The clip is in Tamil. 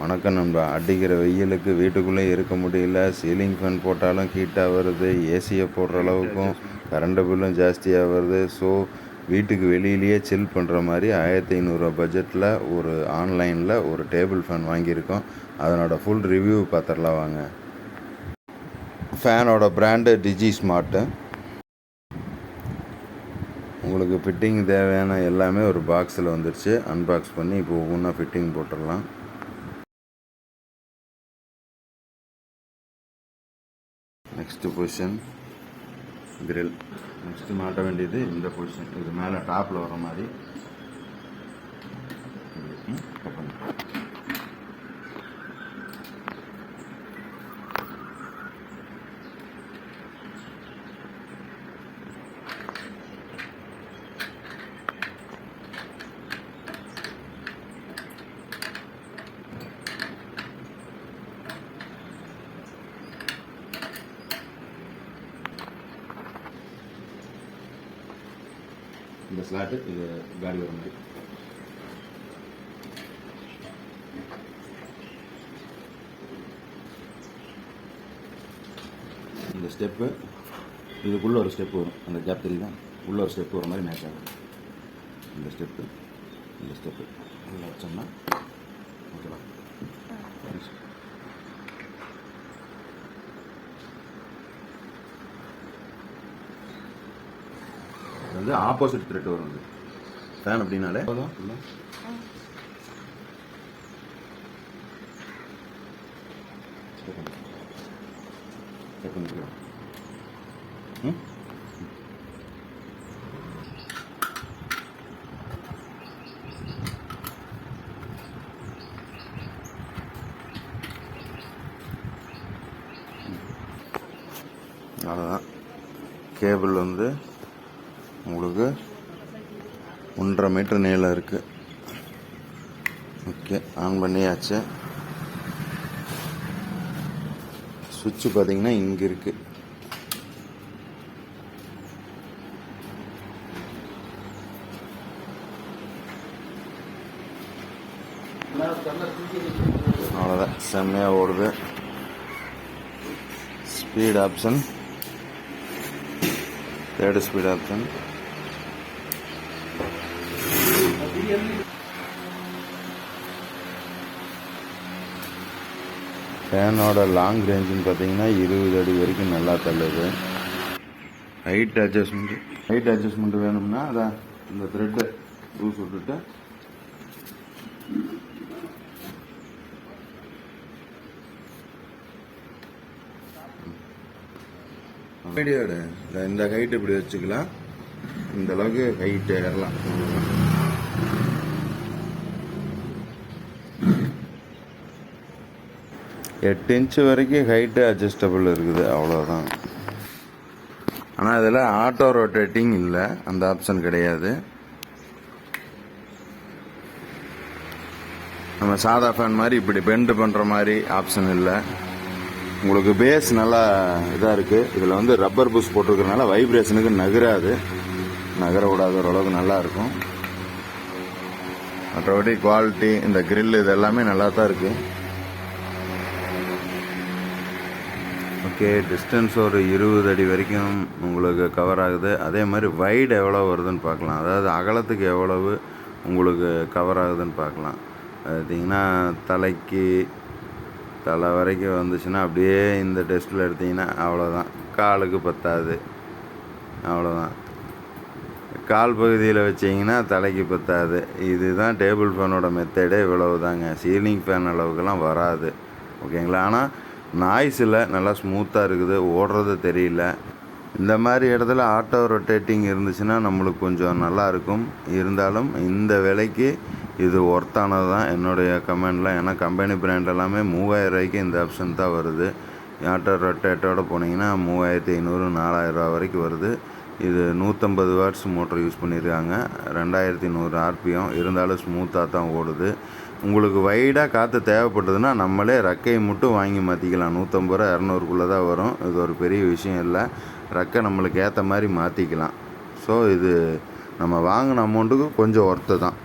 வணக்கம் நண்பா. அடிக்கிற வெயிலுக்கு வீட்டுக்குள்ளே இருக்க முடியல. சீலிங் ஃபேன் போட்டாலும் ஹீட்டாக வருது. ஏசியை போடுற அளவுக்கும் கரண்ட் பில்லும் ஜாஸ்தியாக வருது. ஸோ வீட்டுக்கு வெளியிலேயே சில் பண்ணுற மாதிரி ஆயிரத்தி ஐநூறுரூவா பட்ஜெட்டில் ஒரு ஆன்லைனில் ஒரு டேபிள் ஃபேன் வாங்கியிருக்கோம். அதனோட ஃபுல் ரிவ்யூ பார்த்துடலாம் வாங்க. ஃபேனோட பிராண்டு டிஜி ஸ்மார்ட்டு உங்களுக்கு ஃபிட்டிங் தேவையான எல்லாமே ஒரு பாக்ஸில் வந்துருச்சு. அன்பாக்ஸ் பண்ணி இப்போ ஒவ்வொன்றா ஃபிட்டிங் போட்டுடலாம். நெக்ஸ்ட்டு பொசிஷன் கிரில் நெக்ஸ்ட்டு மாட்ட வேண்டியது இந்த பொசிஷன் இது மேலே டாப்பில் வர மாதிரி ம், இந்த ஸ்லாட்டு இது காடி வர மாதிரி. இந்த ஸ்டெப்பு இதுக்குள்ளே ஒரு ஸ்டெப் வரும். அந்த கேப் தெரியுதா? உள்ள ஒரு ஸ்டெப் வர மாதிரி மேட்ச் ஆகும். இந்த ஸ்டெப்பு இந்த ஸ்டெப்பு உள்ள வச்சோம்னா ஓகேவா வந்து ஆப்போசிட் த்ரெட் வரும் இது ஃபேன் அப்படின்னாலே. ம்? அவ்வளோதான் கேபிள் வந்து உங்களுக்கு ஒன்றரை மீட்டர் நீளம் இருக்கு. ஓகே ஆன் பண்ணியாச்சு. சுவிட்ச் பார்த்தீங்கன்னா இங்கே இருக்கு. அவ்வளோதான் செம்மையாக ஓடுது. Speed option third speed option ஃபேனோட long ரேஞ்சுன்னு பார்த்தீங்கன்னா இருபது அடி வரைக்கும் நல்லா தள்ளுது. ஹைட் அட்ஜஸ்ட்மெண்ட் ஹைட் அட்ஜஸ்ட்மெண்ட் வேணும்னா அதான் இந்த த்ரெட்டு லூஸ் விட்டுட்டு மீடியோடு இந்த ஹைட் இப்படி வச்சுக்கலாம். இந்த அளவுக்கு ஹைட் ஏறலாம். எட்டு இன்ச்சு வரைக்கும் ஹைட்டு அட்ஜஸ்டபிள் இருக்குது அவ்வளோதான் ஆனால் இதில் ஆட்டோ ரொட்டேட்டிங் இல்லை அந்த ஆப்ஷன் கிடையாது. நம்ம சாதா ஃபேன் மாதிரி இப்படி பெண்டு பண்ணுற மாதிரி ஆப்ஷன் இல்லை. உங்களுக்கு பேஸ் நல்லா இதாக இருக்குது இதில் வந்து ரப்பர் பூஸ் போட்டிருக்கறனால வைப்ரேஷனுக்கு நகராது. நகர விடாத ஓரளவுக்கு நல்லாயிருக்கும் மற்றபடி குவாலிட்டி இந்த grill இது எல்லாமே நல்லா தான் இருக்குது ஓகே டிஸ்டன்ஸ் ஒரு இருபது அடி வரைக்கும் உங்களுக்கு கவர் ஆகுது. அதே மாதிரி வைடு எவ்வளோ வருதுன்னு பார்க்கலாம். அதாவது அகலத்துக்கு எவ்வளவு உங்களுக்கு கவர் ஆகுதுன்னு பார்க்கலாம். பார்த்தீங்கன்னா தலைக்கு தலை வரைக்கும் வந்துச்சுன்னா அப்படியே இந்த டெஸ்ட்டில் எடுத்தீங்கன்னா அவ்வளோதான் காலுக்கு பத்தாது. அவ்வளோதான் கால் பகுதியில் வச்சிங்கன்னா தலைக்கு பத்தாது. இதுதான் டேபிள் ஃபேனோட மெத்தடே இவ்வளவு தாங்க சீலிங் ஃபேன் அளவுக்குலாம் வராது. ஓகேங்களா? ஆனால் நாய்ஸில் நல்லா ஸ்மூத்தாக இருக்குது ஓடுறது தெரியல. இந்த மாதிரி இடத்துல ஆட்டோ ரொட்டேட்டிங் இருந்துச்சுன்னா நம்மளுக்கு கொஞ்சம் நல்லா இருக்கும். இருந்தாலும் இந்த விலைக்கு இது ஒர்த்தானது தான் என்னுடைய கமெண்டில் ஏன்னா கம்பெனி பிராண்ட் எல்லாமே மூவாயிரம் ரூபாய்க்கு இந்த ஆப்ஷன் தான் வருது. ஆட்டோ ரொட்டேட்டோடு போனீங்கன்னா மூவாயிரத்தி ஐநூறு நாலாயிரரூவா வரைக்கும் வருது. இது நூற்றம்பது வாட்ஸ் மோட்டர் யூஸ் பண்ணியிருக்காங்க ரெண்டாயிரத்தி நூறு ஆர்பிஎம் இருந்தாலும் ஸ்மூத்தாக தான் ஓடுது. உங்களுக்கு வைடாக காற்று தேவைப்பட்டதுன்னா நம்மளே ரக்கையை மட்டும் வாங்கி மாற்றிக்கலாம் நூற்றம்பது ரூபா இரநூறுக்குள்ளே தான் வரும். இது ஒரு பெரிய விஷயம் இல்லை. ரக்கை நம்மளுக்கு ஏற்ற மாதிரி மாற்றிக்கலாம் ஸோ இது நம்ம வாங்கின அமௌண்ட்டுக்கு கொஞ்சம் ஒர்த்து தான்.